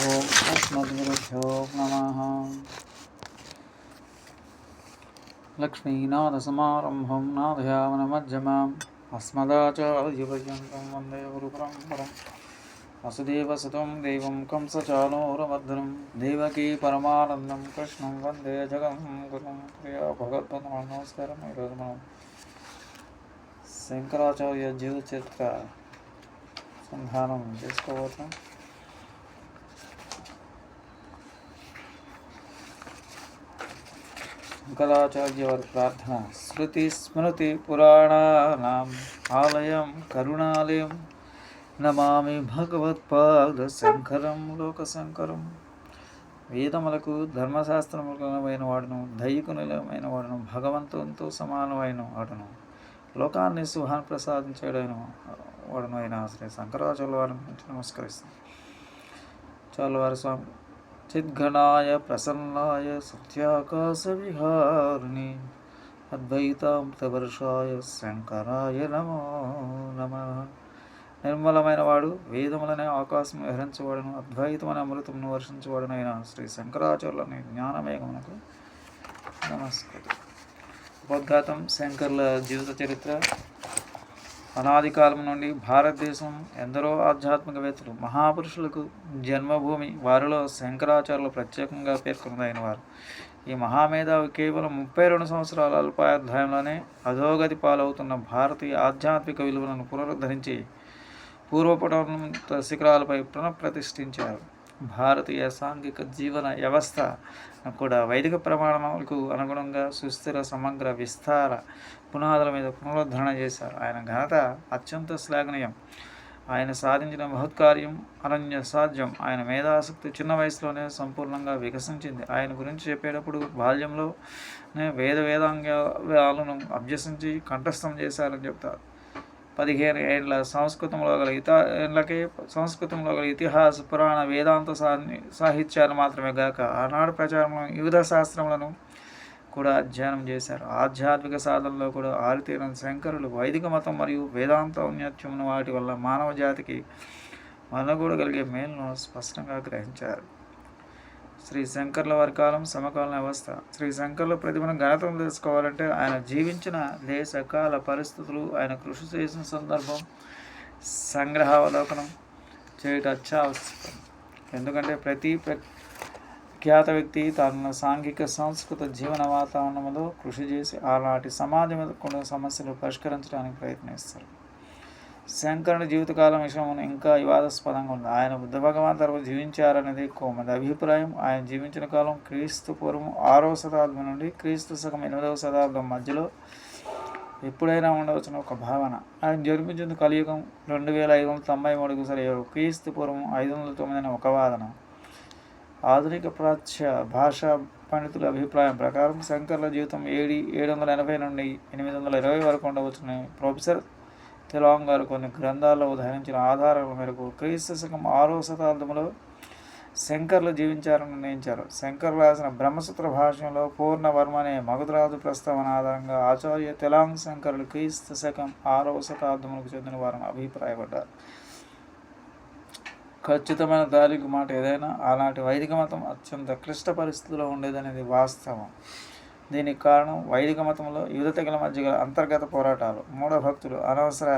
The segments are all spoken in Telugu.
ఓం అస్మద్గురుభ్యో నమ లక్ష్మీనాథసమారంభం నాథయావనమధ్యమాం అస్మదాచార్యపర్యంతం వందే గురుపరంపరం వసుదేవసుతం దేవం కంసచానూరమర్దనం దేవకీ పరమానందం కృష్ణం వందే జగం గురుం ప్రియా భగవద్బంధు నమస్కారం ఈరోజు మనం శంకరాచార్య జీవిత చరిత్ర సంధానం చేసుకోబోతాం శంకరాచార్య వారి ప్రార్థన. శృతి స్మృతి పురాణానాం ఆలయం కరుణాలయం నమామి భగవత్పాద శంకరం లోక శంకరం వేదములకు ధర్మశాస్త్రములమైన వాడును దయ్యకు వాడును భగవంతునితో సమానమైన వాడును. లోకాన్ని సుహాన్ ప్రసాదించడైన వాడును అయిన శ్రీ శంకరాచార్య వారిని నమస్కరిస్తాను చాలా వారి స్వామి చిద్ఘనాయ ప్రసన్నాయ సత్యాకాశ విహారిణి అద్వైతామృతవర్షాయ శంకరాయ నమో నమ నిర్మలమైన వాడు వేదములనే ఆకాశం విహరించేవాడును అద్వైతమైన అమృతమును వర్షించేవాడునైన శ్రీ శంకరాచార్యులని జ్ఞానమేగమునకు నమస్కారం ఉపోద్ఘాతం శంకర్ల జీవిత చరిత్ర అనాది కాలం నుండి భారతదేశం ఎందరో ఆధ్యాత్మికవేత్తలు మహాపురుషులకు జన్మభూమి వారిలో శంకరాచార్యులు ప్రత్యేకంగా పేర్కొన్నదైన వారు. ఈ మహామేధావి కేవలం ముప్పై రెండు సంవత్సరాల అల్పాధ్యాయంలోనే అధోగతి పాలవుతున్న భారతీయ ఆధ్యాత్మిక విలువలను పునరుద్ధరించి పూర్వపటం శిఖరాలపై పునఃప్రతిష్ఠించారు. భారతీయ సాంఘిక జీవన వ్యవస్థ కూడా వైదిక ప్రమాణాలకు అనుగుణంగా సుస్థిర సమగ్ర విస్తార పునాదుల మీద పునరుద్ధరణ చేశారు. ఆయన ఘనత అత్యంత శ్లాఘనీయం. ఆయన సాధించిన మహత్కార్యం అనన్య సాధ్యం ఆయన మేధాసక్తి చిన్న వయసులోనే సంపూర్ణంగా వికసించింది. ఆయన గురించి చెప్పేటప్పుడు బాల్యంలోనే వేద వేదాంగాలను అభ్యసించి కంఠస్థం చేశారని చెప్తారు. పదిహేను ఏళ్ళ సంస్కృతంలో గల ఇత సంస్కృతంలో గల ఇతిహాస పురాణ వేదాంత సాహిత్యాలు మాత్రమే గాక ఆనాడు ప్రచారంలో వివిధ శాస్త్రములను కూడా అధ్యయనం చేశారు. ఆధ్యాత్మిక సాధనలో కూడా ఆరితేరిన శంకరులు వైదిక మతం మరియు వేదాంత ఔన్నత్యమును వాటి వల్ల మానవ జాతికి మనగూడగలిగే మేలును స్పష్టంగా గ్రహించారు. శ్రీ శంకర్ల వారి కాలం సమకాలీన వ్యవస్థ శ్రీ శంకర్ల ప్రతిభను ఘనతం తెలుసుకోవాలంటే ఆయన జీవించిన దేశ కాల పరిస్థితులు ఆయన కృషి చేసిన సందర్భం సంగ్రహావలోకనం చేయట అత్యావశ్యకం ఎందుకంటే ప్రతి ప్రఖ్యాత వ్యక్తి తన సాంఘిక సంస్కృత జీవన వాతావరణంలో కృషి చేసి ఆనాటి సమాజం కొన్ని సమస్యలు పరిష్కరించడానికి ప్రయత్నిస్తారు. శంకరుని జీవితకాలం విషయం ఇంకా వివాదాస్పదంగా ఉంది. ఆయన బుద్ధ భగవాన్ తరపు జీవించారనేది ఎక్కువ మంది అభిప్రాయం ఆయన జీవించిన కాలం క్రీస్తు పూర్వం ఆరవ శతాబ్దం నుండి క్రీస్తు సగం ఎనిమిదవ శతాబ్దం మధ్యలో ఎప్పుడైనా ఉండవచ్చిన ఒక భావన. ఆయన జన్మించింది కలియుగం రెండు వేల ఐదు వందల తొంభై మూడుకు సరి క్రీస్తు పూర్వం ఐదు వందల తొమ్మిది అనే ఒక వాదన. ఆధునిక ప్రాచ్య భాషా పండితుల అభిప్రాయం ప్రకారం శంకర్ల జీవితం ఏడి ఏడు వందల ఎనభై నుండి ఎనిమిది వందల ఇరవై వరకు ఉండవచ్చునని ప్రొఫెసర్ తెలంగాణ గారు కొన్ని గ్రంథాల్లో ఉదహరించిన ఆధారాల మేరకు క్రీస్తు శకం ఆరో శతాబ్దంలో శంకర్లు జీవించారని నిర్ణయించారు. శంకర్ రాసిన బ్రహ్మసూత్ర భాష్యంలో పూర్ణవర్మ అనే మగధరాజు ప్రస్తావన ఆధారంగా ఆచార్య తెలాంగ్ శంకరులు క్రీస్తు శకం ఆరవ శతాబ్దములకు చెందిన వారిని అభిప్రాయపడ్డారు. ఖచ్చితమైన దారికి మాట ఏదైనా ఆనాటి వైదిక మతం అత్యంత క్లిష్ట పరిస్థితిలో ఉండేదనేది వాస్తవం. దీనికి కారణం వైదిక మతంలో యువత తెగల మధ్య గల అంతర్గత పోరాటాలు. మూఢ భక్తులు అనవసర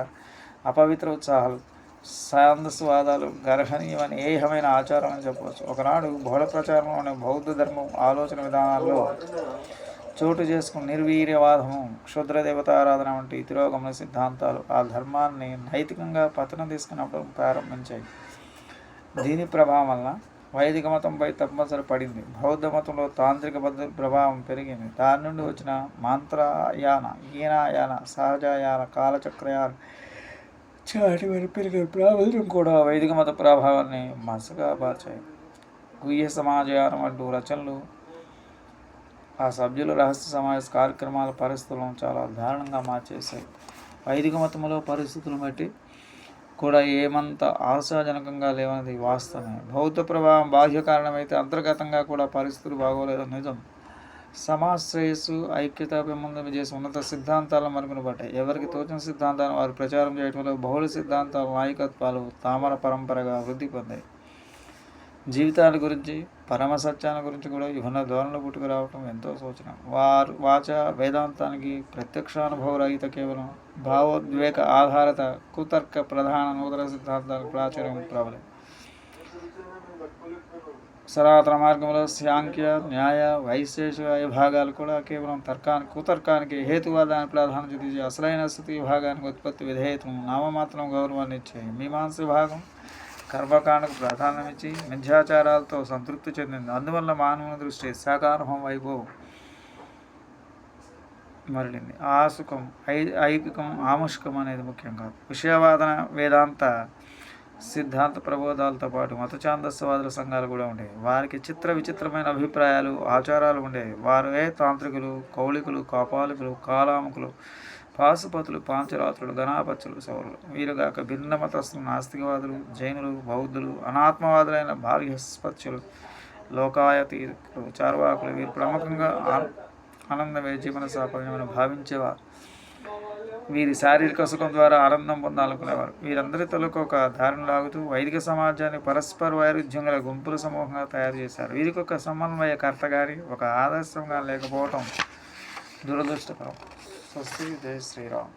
అపవిత్ర ఉత్సాహాలు సాందస్వాదాలు గర్హనీయమని ఏహమైన ఆచారం అని చెప్పవచ్చు. ఒకనాడు బహుళ ప్రచారంలోని బౌద్ధ ధర్మం ఆలోచన విధానాల్లో చోటు చేసుకున్న నిర్వీర్యవాదము క్షుద్ర దేవతారాధన వంటి తిరోగమన సిద్ధాంతాలు ఆ ధర్మాన్ని నైతికంగా పతనం తీసుకున్నప్పుడు ప్రారంభించాయి. దీని ప్రభావం వలన వైదిక మతంపై తప్పనిసరి పడింది. బౌద్ధ మతంలో తాంత్రిక పద్ధతి ప్రభావం పెరిగింది. దాని నుండి వచ్చిన మంత్రయాన ఈనాయాన సహజయాన కాలచక్రయాన చాటి పెరిగిన ప్రాబల్యం కూడా వైదిక మత ప్రభావాన్ని మసగా మార్చాయి గుహ్య సమాజయానం అంటూ రచనలు ఆ సభ్యుల రహస్య సమావేశ కార్యక్రమాల పరిస్థితులను చాలా దారుణంగా మార్చేశాయి. వైదిక మతంలో పరిస్థితులను బట్టి కూడా ఏమంత ఆశాజనకంగా లేవన్నది వాస్తవమే. భౌత ప్రభావం బాహ్య కారణమైతే అంతర్గతంగా కూడా పరిస్థితులు బాగోలేదు నిజం. సమాజ శ్రేయస్సు ఐక్యత పెంపొందం చేసి ఉన్నత సిద్ధాంతాలు మరుగున పడ్డాయి ఎవరికి తోచిన సిద్ధాంతాలను వారు ప్రచారం చేయడంలో బహుళ సిద్ధాంతాల నాయకత్వాలు తామర పరంపరగా వృద్ధి పొందాయి. జీవితాల గురించి పరమ సత్యాల గురించి కూడా విభిన్న ధోరణులు పుట్టుకురావటం ఎంతో సూచన. వారు వాచ వేదాంతానికి ప్రత్యక్షానుభవ రహిత కేవలం భావోద్వేగ ఆధారిత కుతర్క ప్రధాన నూతన సిద్ధాంతాలకు ప్రాచుర్యం ప్రబలం. సనాతన మార్గంలో శాంఖ్య న్యాయ వైశేషిక విభాగాలు కూడా కేవలం తర్కానికి కుతర్కానికి హేతువాదాన్ని ప్రాధాన్యత ఇచ్చి అసలైన స్థితి విభాగానికి ఉత్పత్తి విధేయతను నామమాత్రం గౌరవాన్ని ఇచ్చాయి. మీమాంస విభాగం కర్మకాండకు ప్రాధాన్యమిచ్చి మిథ్యాచారాలతో సంతృప్తి చెందింది. అందువల్ల మానవుని దృష్టి శాఖానుభవం వైపు మరలింది. ఆసుకం ఐ ఐకికం ఆముష్కం అనేది ముఖ్యం కాదు. విషయవాదన వేదాంత సిద్ధాంత ప్రబోధాలతో పాటు మత ఛాందస్యవాదుల సంఘాలు కూడా ఉండేవి. వారికి చిత్ర విచిత్రమైన అభిప్రాయాలు ఆచారాలు ఉండేవి. వారే తాంత్రికులు కౌళికులు కాపాలికులు కాలాముకులు పాశుపతులు పాంచరాత్రులు గణాపత్యులు సౌరులు. వీరుగాక భిన్నమతస్తులు నాస్తికవాదులు జైనులు బౌద్ధులు అనాత్మవాదులైన బాల్యస్పత్యులు లోకాయతీరులు చార్వాకులు వీరు ప్రముఖంగా ఆనందమే జీవన సాఫల్యమని భావించేవారు. వీరి శారీరక సుఖం ద్వారా ఆనందం పొందాలనుకునేవారు. వీరందరి తలకు ఒక దారిని లాగుతూ వైదిక సమాజాన్ని పరస్పర వైరుధ్యం గల గుంపుల సమూహంగా తయారు చేశారు. వీరికి ఒక సమన్వయకర్త గారి ఒక ఆదర్శంగా లేకపోవటం దురదృష్టకరం స్వస్తి జయ శ్రీరామ్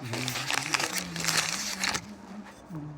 Mm-hmm.